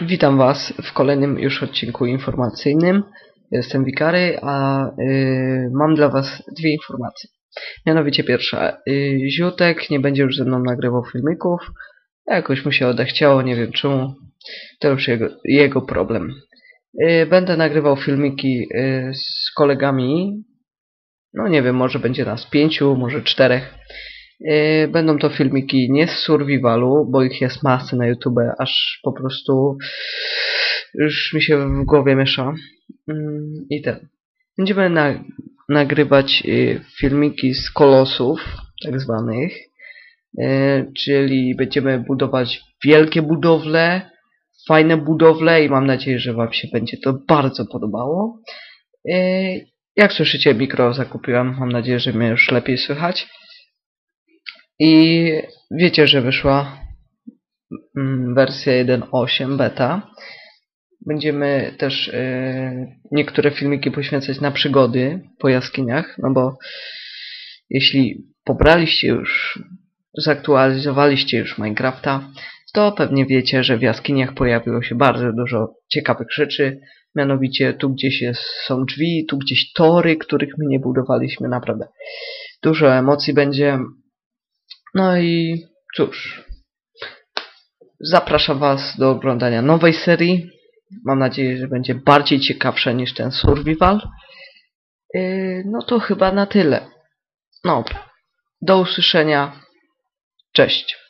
Witam Was w kolejnym już odcinku informacyjnym. Jestem Wikary, a y, mam dla Was dwie informacje. Mianowicie pierwsza. Y, Ziutek nie będzie już ze mną nagrywał filmików. Jakoś mu się odechciało, nie wiem czemu. To już jego, jego problem. Y, będę nagrywał filmiki y, z kolegami. No nie wiem, może będzie nas pięciu, może czterech. Yy, Będą to filmiki nie z survivalu, bo ich jest masy na YouTube, aż po prostu już mi się w głowie miesza. Ym, I ten. Będziemy na, nagrywać yy, filmiki z kolosów, tak zwanych. Yy, Czyli będziemy budować wielkie budowle, fajne budowle i mam nadzieję, że Wam się będzie to bardzo podobało. Jak słyszycie, mikro zakupiłam. Mam nadzieję, że mnie już lepiej słychać. I wiecie, że wyszła mm, wersja 1.8 beta. Będziemy też y, niektóre filmiki poświęcać na przygody po jaskiniach, no bo jeśli pobraliście już, zaktualizowaliście już Minecrafta, to pewnie wiecie, że w jaskiniach pojawiło się bardzo dużo ciekawych rzeczy. Mianowicie tu gdzieś są drzwi, tu gdzieś tory, których my nie budowaliśmy, naprawdę. Dużo emocji będzie. No i cóż, zapraszam Was do oglądania nowej serii. Mam nadzieję, że będzie bardziej ciekawsza niż ten survival. Yy, no to chyba na tyle. Dobra. Do usłyszenia. Cześć.